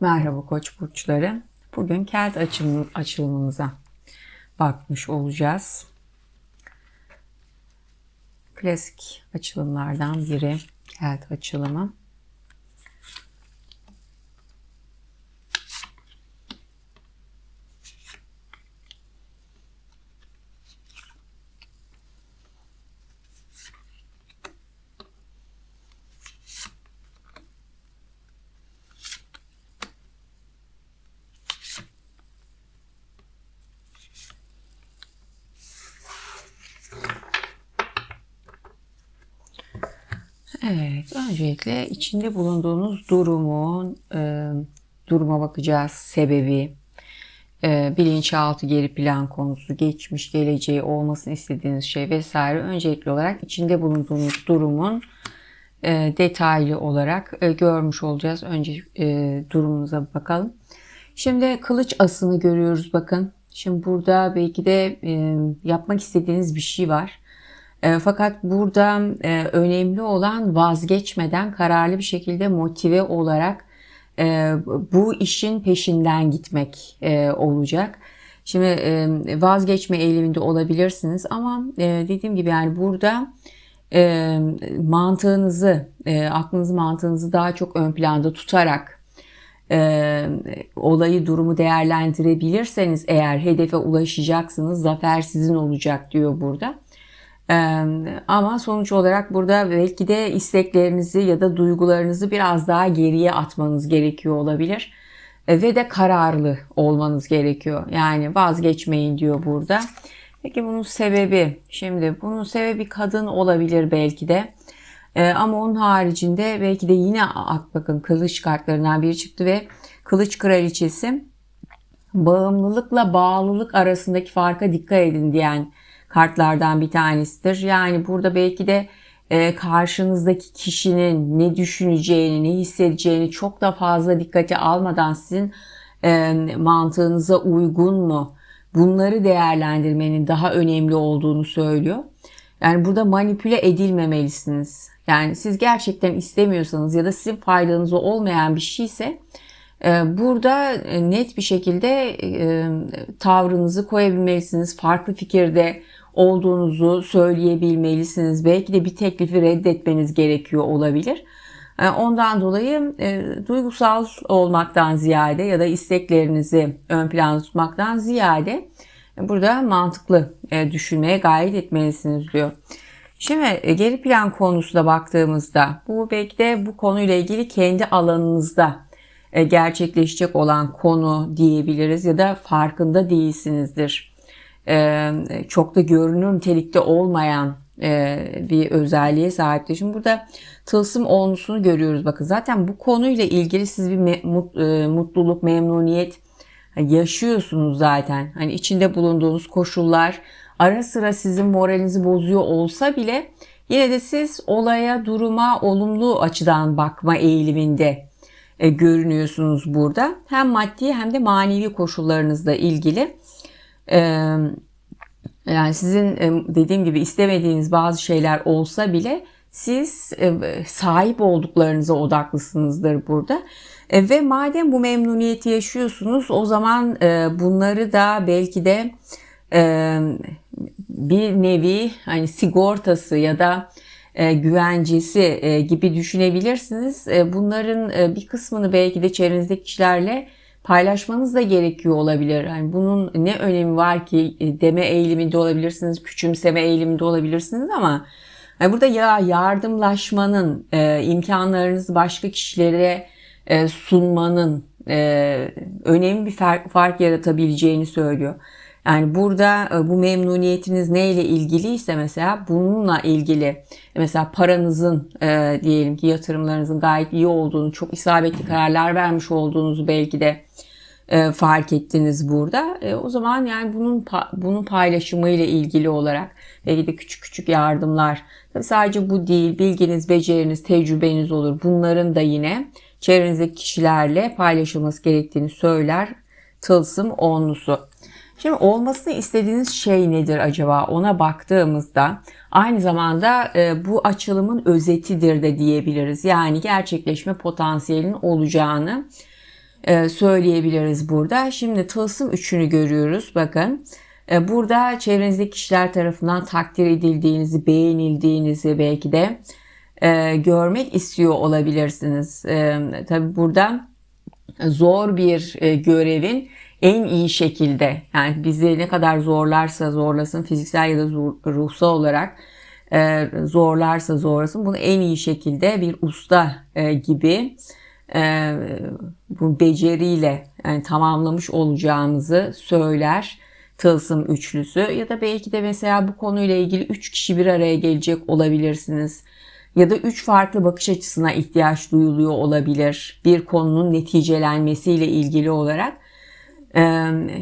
Merhaba Koç burçları. Bugün kelt açım, açılımımıza bakmış olacağız. Klasik açılımlardan biri kelt açılımı. Evet, öncelikle içinde bulunduğunuz durumun e, duruma bakacağız. Sebebi, e, bilinçaltı geri plan konusu, geçmiş, geleceği olmasını istediğiniz şey vesaire. Öncelikli olarak içinde bulunduğunuz durumun e, detaylı olarak e, görmüş olacağız. Önce e, durumunuza bakalım. Şimdi kılıç asını görüyoruz bakın. Şimdi burada belki de e, yapmak istediğiniz bir şey var. E, fakat burada e, önemli olan vazgeçmeden kararlı bir şekilde motive olarak e, bu işin peşinden gitmek olacak. Şimdi vazgeçme eğiliminde olabilirsiniz ama dediğim gibi yani burada mantığınızı, e, aklınızı mantığınızı daha çok ön planda tutarak olayı durumu değerlendirebilirseniz eğer hedefe ulaşacaksınız zafer sizin olacak diyor burada. Ama sonuç olarak burada belki de isteklerinizi ya da duygularınızı biraz daha geriye atmanız gerekiyor olabilir. Ee, ve de kararlı olmanız gerekiyor. Yani vazgeçmeyin diyor burada. Peki bunun sebebi, şimdi bunun sebebi kadın olabilir belki de. Ee, ama onun haricinde belki de yine bakın kılıç kartlarından biri çıktı ve kılıç kraliçesi bağımlılıkla bağlılık arasındaki farka dikkat edin diyen kartlardan bir tanesidir. Yani burada belki de e, karşınızdaki kişinin ne düşüneceğini, ne hissedeceğini çok da fazla dikkate almadan sizin e, mantığınıza uygun mu? Bunları değerlendirmenin daha önemli olduğunu söylüyor. Yani burada manipüle edilmemelisiniz. Yani siz gerçekten istemiyorsanız ya da sizin faydanıza olmayan bir şeyse e, burada net bir şekilde tavrınızı koyabilmelisiniz. Farklı fikirde olduğunuzu söyleyebilmelisiniz. Belki de bir teklifi reddetmeniz gerekiyor olabilir. E, ondan dolayı e, duygusal olmaktan ziyade ya da isteklerinizi ön planda tutmaktan ziyade burada mantıklı e, düşünmeye gayret etmelisiniz diyor. Şimdi e, geri plan konusuna baktığımızda bu belki de bu konuyla ilgili kendi alanınızda e, gerçekleşecek olan konu diyebiliriz ya da farkında değilsinizdir çok da görünür nitelikte olmayan e, bir özelliğe sahiptir. Şimdi burada tılsım olmuşunu görüyoruz. Bakın zaten bu konuyla ilgili siz bir e, mutluluk, memnuniyet yaşıyorsunuz zaten. Hani içinde bulunduğunuz koşullar ara sıra sizin moralinizi bozuyor olsa bile yine de siz olaya, duruma olumlu açıdan bakma eğiliminde görünüyorsunuz burada. Hem maddi hem de manevi koşullarınızla ilgili yani sizin dediğim gibi istemediğiniz bazı şeyler olsa bile siz sahip olduklarınıza odaklısınızdır burada. Ve madem bu memnuniyeti yaşıyorsunuz o zaman bunları da belki de bir nevi hani sigortası ya da güvencesi gibi düşünebilirsiniz. Bunların bir kısmını belki de çevrenizdeki kişilerle paylaşmanız da gerekiyor olabilir. Yani bunun ne önemi var ki e, deme eğiliminde olabilirsiniz, küçümseme eğiliminde olabilirsiniz ama yani burada ya yardımlaşmanın, e, imkanlarınızı başka kişilere e, sunmanın e, önemli bir fark, fark yaratabileceğini söylüyor. Yani burada e, bu memnuniyetiniz neyle ilgiliyse mesela bununla ilgili mesela paranızın e, diyelim ki yatırımlarınızın gayet iyi olduğunu, çok isabetli kararlar vermiş olduğunuzu belki de e, fark ettiniz burada. E, o zaman yani bunun bunun paylaşımı ile ilgili olarak belki de küçük küçük yardımlar. Tabii sadece bu değil, bilginiz, beceriniz, tecrübeniz olur. Bunların da yine çevrenizdeki kişilerle paylaşılması gerektiğini söyler. Tılsım onlusu. Şimdi olmasını istediğiniz şey nedir acaba? Ona baktığımızda aynı zamanda e, bu açılımın özetidir de diyebiliriz. Yani gerçekleşme potansiyelinin olacağını e, söyleyebiliriz burada. Şimdi tılsım üçünü görüyoruz. Bakın. E, burada çevrenizdeki kişiler tarafından takdir edildiğinizi, beğenildiğinizi belki de e, görmek istiyor olabilirsiniz. E, tabii burada zor bir e, görevin en iyi şekilde yani bizi ne kadar zorlarsa zorlasın fiziksel ya da ruhsal olarak e, zorlarsa zorlasın bunu en iyi şekilde bir usta e, gibi e, bu beceriyle yani tamamlamış olacağınızı söyler tılsım üçlüsü ya da belki de mesela bu konuyla ilgili üç kişi bir araya gelecek olabilirsiniz ya da üç farklı bakış açısına ihtiyaç duyuluyor olabilir bir konunun neticelenmesiyle ilgili olarak.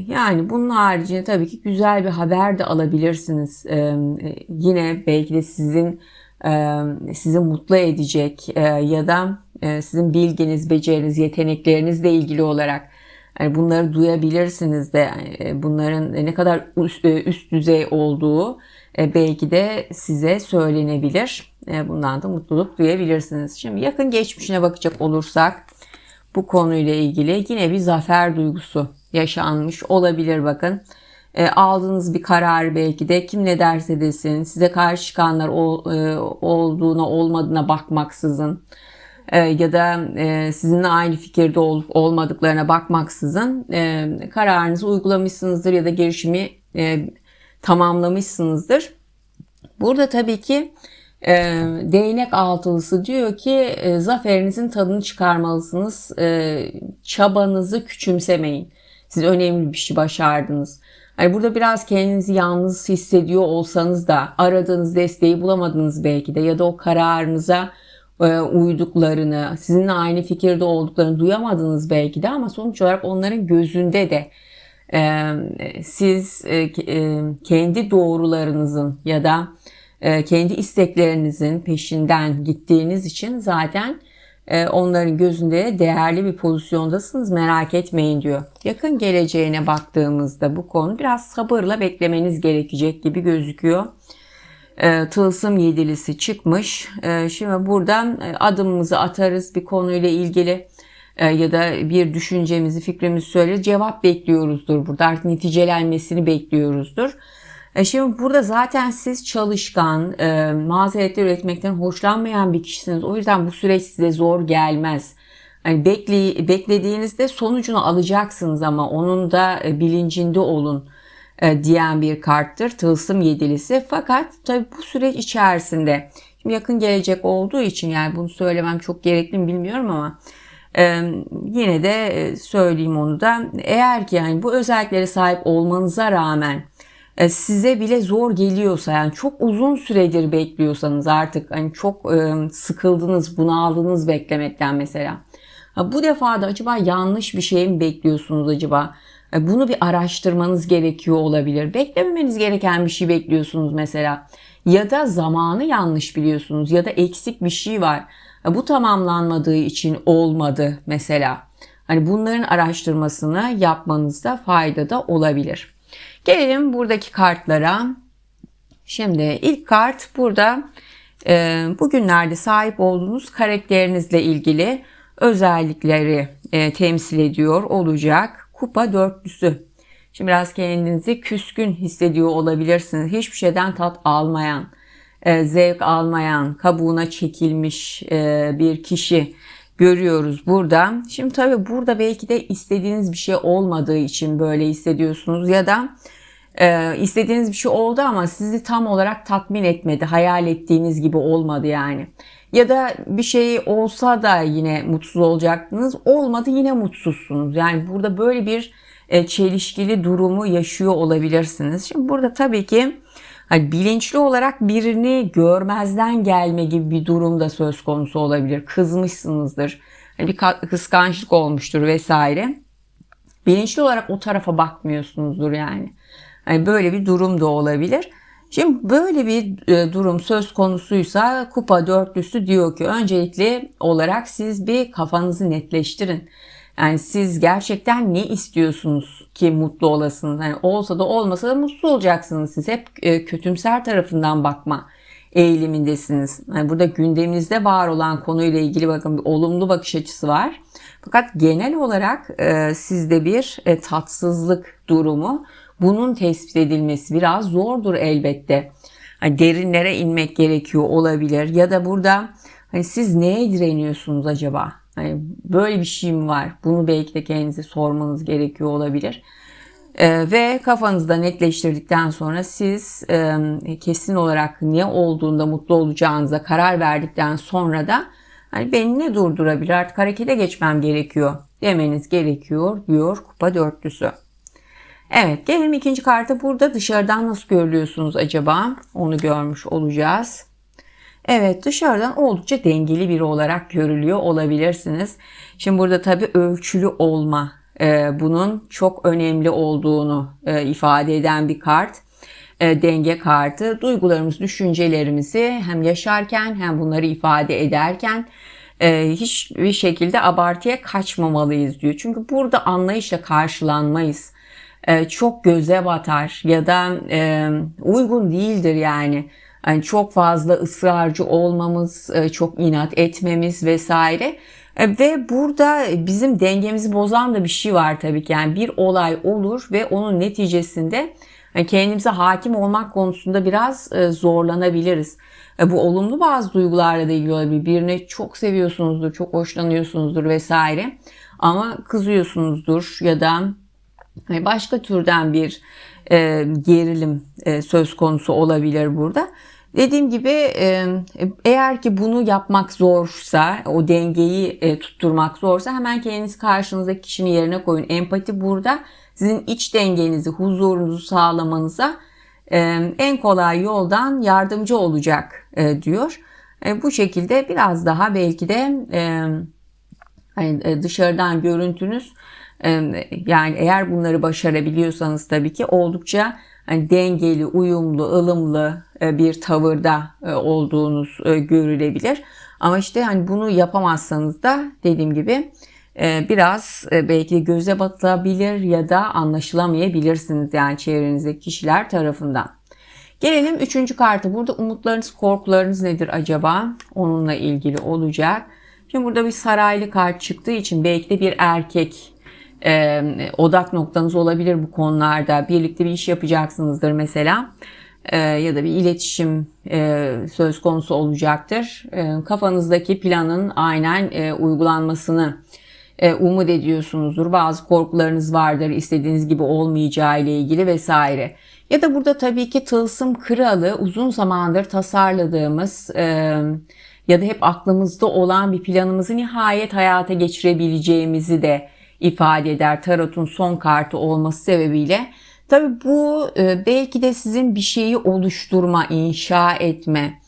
Yani bunun haricinde tabii ki güzel bir haber de alabilirsiniz. Yine belki de sizin sizi mutlu edecek ya da sizin bilginiz, beceriniz, yeteneklerinizle ilgili olarak yani bunları duyabilirsiniz de bunların ne kadar üst, üst düzey olduğu belki de size söylenebilir. Bundan da mutluluk duyabilirsiniz. Şimdi yakın geçmişine bakacak olursak bu konuyla ilgili yine bir zafer duygusu yaşanmış olabilir bakın. E, aldığınız bir karar belki de kim ne derse desin size karşı çıkanlar ol, e, olduğuna olmadığına bakmaksızın e, ya da e, sizinle aynı fikirde olup olmadıklarına bakmaksızın e, kararınızı uygulamışsınızdır ya da girişimi e, tamamlamışsınızdır. Burada tabii ki e, değnek altılısı diyor ki e, zaferinizin tadını çıkarmalısınız. E, çabanızı küçümsemeyin. Siz önemli bir şey başardınız. Yani burada biraz kendinizi yalnız hissediyor olsanız da aradığınız desteği bulamadınız belki de ya da o kararınıza e, uyduklarını, sizinle aynı fikirde olduklarını duyamadınız belki de ama sonuç olarak onların gözünde de e, siz e, kendi doğrularınızın ya da kendi isteklerinizin peşinden gittiğiniz için zaten onların gözünde değerli bir pozisyondasınız merak etmeyin diyor. Yakın geleceğine baktığımızda bu konu biraz sabırla beklemeniz gerekecek gibi gözüküyor. E, tılsım yedilisi çıkmış. Şimdi buradan adımımızı atarız bir konuyla ilgili ya da bir düşüncemizi, fikrimizi söyleriz. Cevap bekliyoruzdur burada. Artık neticelenmesini bekliyoruzdur. E, şimdi burada zaten siz çalışkan, e, mazeretler üretmekten hoşlanmayan bir kişisiniz. O yüzden bu süreç size zor gelmez. Yani bekle, beklediğinizde sonucunu alacaksınız ama onun da e, bilincinde olun diyen bir karttır. Tılsım yedilisi. Fakat tabii bu süreç içerisinde şimdi yakın gelecek olduğu için yani bunu söylemem çok gerekli mi bilmiyorum ama ee, yine de söyleyeyim onu da eğer ki yani bu özelliklere sahip olmanıza rağmen size bile zor geliyorsa yani çok uzun süredir bekliyorsanız artık hani çok e, sıkıldınız, bunaldınız beklemekten mesela. Bu defa da acaba yanlış bir şey mi bekliyorsunuz acaba? E, bunu bir araştırmanız gerekiyor olabilir. Beklememeniz gereken bir şey bekliyorsunuz mesela. Ya da zamanı yanlış biliyorsunuz ya da eksik bir şey var. Bu tamamlanmadığı için olmadı mesela. Hani bunların araştırmasını yapmanızda fayda da olabilir. Gelelim buradaki kartlara. Şimdi ilk kart burada e, bugünlerde sahip olduğunuz karakterinizle ilgili özellikleri e, temsil ediyor olacak. Kupa dörtlüsü. Şimdi biraz kendinizi küskün hissediyor olabilirsiniz. Hiçbir şeyden tat almayan, e, zevk almayan, kabuğuna çekilmiş e, bir kişi görüyoruz burada. Şimdi tabii burada belki de istediğiniz bir şey olmadığı için böyle hissediyorsunuz ya da e, istediğiniz bir şey oldu ama sizi tam olarak tatmin etmedi. Hayal ettiğiniz gibi olmadı yani. Ya da bir şey olsa da yine mutsuz olacaktınız. Olmadı yine mutsuzsunuz. Yani burada böyle bir e, çelişkili durumu yaşıyor olabilirsiniz. Şimdi burada tabii ki hani bilinçli olarak birini görmezden gelme gibi bir durum da söz konusu olabilir. Kızmışsınızdır. Hani bir kıskançlık olmuştur vesaire. Bilinçli olarak o tarafa bakmıyorsunuzdur yani. Yani böyle bir durum da olabilir. Şimdi böyle bir e, durum söz konusuysa kupa dörtlüsü diyor ki öncelikli olarak siz bir kafanızı netleştirin. Yani siz gerçekten ne istiyorsunuz ki mutlu olasınız? Yani olsa da olmasa da mutsuz olacaksınız. Siz hep e, kötümser tarafından bakma eğilimindesiniz. Yani burada gündeminizde var olan konuyla ilgili bakın bir olumlu bakış açısı var. Fakat genel olarak e, sizde bir e, tatsızlık durumu bunun tespit edilmesi biraz zordur elbette. Hani derinlere inmek gerekiyor olabilir ya da burada hani siz neye direniyorsunuz acaba? Hani böyle bir şey mi var? Bunu belki de kendinize sormanız gerekiyor olabilir. Ee, ve kafanızda netleştirdikten sonra siz e, kesin olarak ne olduğunda mutlu olacağınıza karar verdikten sonra da hani beni ne durdurabilir artık harekete geçmem gerekiyor demeniz gerekiyor diyor kupa dörtlüsü. Evet gelelim ikinci karta burada dışarıdan nasıl görülüyorsunuz acaba onu görmüş olacağız. Evet dışarıdan oldukça dengeli biri olarak görülüyor olabilirsiniz. Şimdi burada tabii ölçülü olma e, bunun çok önemli olduğunu e, ifade eden bir kart. E, denge kartı duygularımız, düşüncelerimizi hem yaşarken hem bunları ifade ederken e, hiçbir şekilde abartıya kaçmamalıyız diyor. Çünkü burada anlayışla karşılanmayız. E, çok göze batar ya da e, uygun değildir yani. Yani çok fazla ısrarcı olmamız, e, çok inat etmemiz vesaire. E, ve burada bizim dengemizi bozan da bir şey var tabii ki. Yani bir olay olur ve onun neticesinde e, kendimize hakim olmak konusunda biraz zorlanabiliriz. Bu olumlu bazı duygularla da ilgili olabilir. Birini çok seviyorsunuzdur, çok hoşlanıyorsunuzdur vesaire. Ama kızıyorsunuzdur ya da başka türden bir gerilim söz konusu olabilir burada. Dediğim gibi eğer ki bunu yapmak zorsa, o dengeyi e, tutturmak zorsa hemen kendinizi karşınızdaki kişinin yerine koyun. Empati burada sizin iç dengenizi, huzurunuzu sağlamanıza en kolay yoldan yardımcı olacak e, diyor. E, bu şekilde biraz daha belki de hani, dışarıdan görüntünüz yani eğer bunları başarabiliyorsanız tabii ki oldukça hani dengeli, uyumlu, ılımlı e, bir tavırda e, olduğunuz e, görülebilir. Ama işte hani bunu yapamazsanız da dediğim gibi biraz belki göze batılabilir ya da anlaşılamayabilirsiniz yani çevrenizdeki kişiler tarafından. Gelelim üçüncü kartı. Burada umutlarınız, korkularınız nedir acaba? Onunla ilgili olacak. Şimdi burada bir saraylı kart çıktığı için belki de bir erkek e, odak noktanız olabilir bu konularda. Birlikte bir iş yapacaksınızdır mesela e, ya da bir iletişim e, söz konusu olacaktır. E, kafanızdaki planın aynen e, uygulanmasını e, umut ediyorsunuzdur. Bazı korkularınız vardır istediğiniz gibi olmayacağı ile ilgili vesaire. Ya da burada tabii ki tılsım kralı uzun zamandır tasarladığımız e, ya da hep aklımızda olan bir planımızı nihayet hayata geçirebileceğimizi de ifade eder tarotun son kartı olması sebebiyle. Tabi bu e, belki de sizin bir şeyi oluşturma, inşa etme,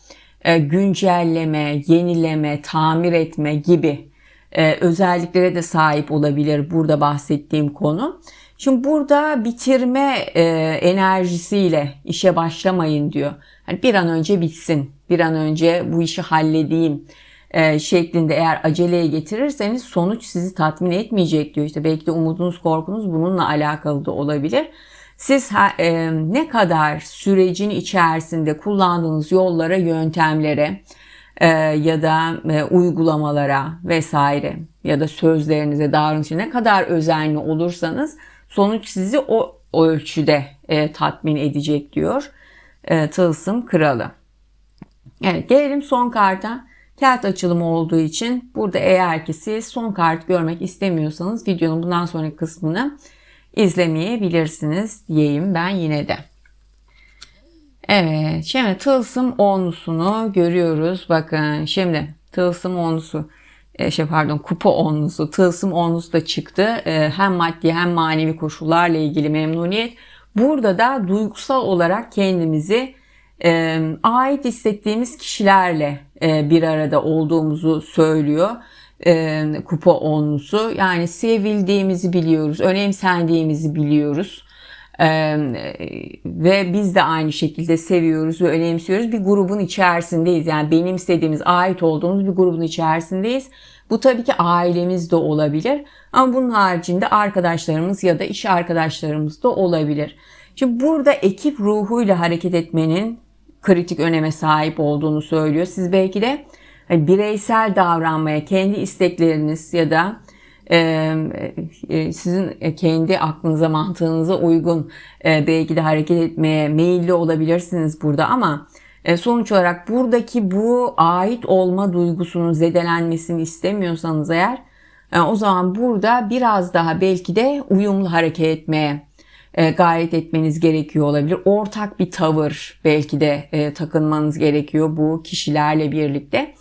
e, güncelleme, yenileme, tamir etme gibi e, özelliklere de sahip olabilir burada bahsettiğim konu. Şimdi burada bitirme enerjisiyle işe başlamayın diyor. Yani bir an önce bitsin, bir an önce bu işi halledeyim e, şeklinde eğer aceleye getirirseniz sonuç sizi tatmin etmeyecek diyor. İşte belki de umudunuz, korkunuz bununla alakalı da olabilir. Siz e, ne kadar sürecin içerisinde kullandığınız yollara, yöntemlere e, ya da e, uygulamalara vesaire ya da sözlerinize, davranışa ne kadar özenli olursanız sonuç sizi o, o ölçüde e, tatmin edecek diyor e, Tılsım Kralı. Evet gelelim son karta. Kağıt açılımı olduğu için burada eğer ki siz son kart görmek istemiyorsanız videonun bundan sonraki kısmını izlemeyebilirsiniz diyeyim ben yine de. Evet şimdi tılsım onlusunu görüyoruz. Bakın şimdi tılsım onlusu e, şey pardon kupa onlusu tılsım onlusu da çıktı. E, hem maddi hem manevi koşullarla ilgili memnuniyet. Burada da duygusal olarak kendimizi e, ait hissettiğimiz kişilerle e, bir arada olduğumuzu söylüyor e, kupa onlusu. Yani sevildiğimizi biliyoruz, önemsendiğimizi biliyoruz. Ee, ve biz de aynı şekilde seviyoruz ve önemsiyoruz. Bir grubun içerisindeyiz. Yani benim istediğimiz, ait olduğumuz bir grubun içerisindeyiz. Bu tabii ki ailemiz de olabilir. Ama bunun haricinde arkadaşlarımız ya da iş arkadaşlarımız da olabilir. Şimdi burada ekip ruhuyla hareket etmenin kritik öneme sahip olduğunu söylüyor. Siz belki de hani bireysel davranmaya, kendi istekleriniz ya da e, e, sizin kendi aklınıza, mantığınıza uygun e, belki de hareket etmeye meyilli olabilirsiniz burada ama e, sonuç olarak buradaki bu ait olma duygusunun zedelenmesini istemiyorsanız eğer e, o zaman burada biraz daha belki de uyumlu hareket etmeye e, gayret etmeniz gerekiyor olabilir. Ortak bir tavır belki de e, takınmanız gerekiyor bu kişilerle birlikte.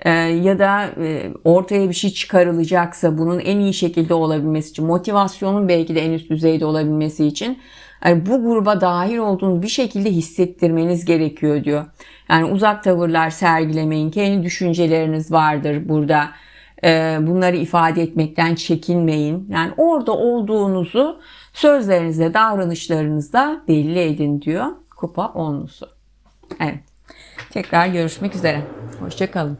E, ya da e, ortaya bir şey çıkarılacaksa bunun en iyi şekilde olabilmesi için, motivasyonun belki de en üst düzeyde olabilmesi için yani bu gruba dahil olduğunuz bir şekilde hissettirmeniz gerekiyor diyor. Yani uzak tavırlar sergilemeyin. Kendi düşünceleriniz vardır burada. Bunları ifade etmekten çekinmeyin. Yani orada olduğunuzu sözlerinizle, davranışlarınızla belli edin diyor. Kupa onlusu. Evet. Tekrar görüşmek üzere. Hoşçakalın.